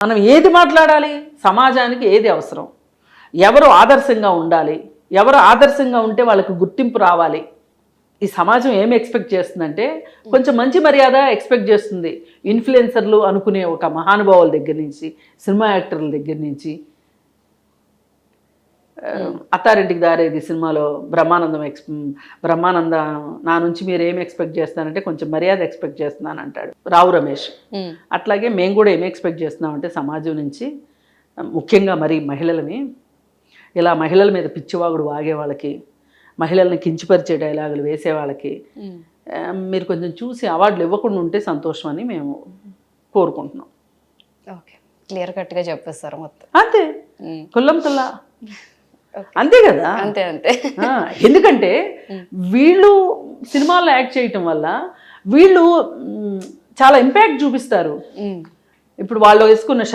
మనం ఏది మాట్లాడాలి? సమాజానికి ఏది అవసరం? ఎవరు ఆదర్శంగా ఉండాలి? ఎవరు ఆదర్శంగా ఉంటే వాళ్ళకి గుర్తింపు రావాలి? ఈ సమాజం ఏం ఎక్స్పెక్ట్ చేస్తుందంటే కొంచెం మంచి మర్యాద ఎక్స్పెక్ట్ చేస్తుంది. ఇన్ఫ్లుయెన్సర్లు అనుకునే ఒక మహానుభావుల దగ్గర నుంచి సినిమా యాక్టర్ల దగ్గర నుంచి అత్తారింటికి దారేది సినిమాలో బ్రహ్మానందం ఎక్స్ బ్రహ్మానంద నా నుంచి మీరు ఏం ఎక్స్పెక్ట్ చేస్తానంటే కొంచెం మర్యాద ఎక్స్పెక్ట్ చేస్తున్నాను అంటాడు రావు రమేష్. అట్లాగే మేము కూడా ఏం ఎక్స్పెక్ట్ చేస్తున్నామంటే సమాజం నుంచి ముఖ్యంగా మరి మహిళలని ఇలా మహిళల మీద పిచ్చివాగుడు వాగే వాళ్ళకి మహిళల్ని కించిపరిచే డైలాగులు వేసే వాళ్ళకి మీరు కొంచెం చూసి అవార్డులు ఇవ్వకుండా ఉంటే సంతోషం అని మేము కోరుకుంటున్నాం. ఓకే. క్లియర్ కట్గా చెప్పేస్తారు మొత్తం. అంతే. కుల్లం కుల్లా. అంతే కదా? అంతే అంతే. ఆ, ఎందుకంటే వీళ్ళు సినిమాల్లో యాక్ట్ చేయటం వల్ల వీళ్ళు చాలా ఇంపాక్ట్ చూపిస్తారు. ఇప్పుడు వాళ్ళు వేసుకున్న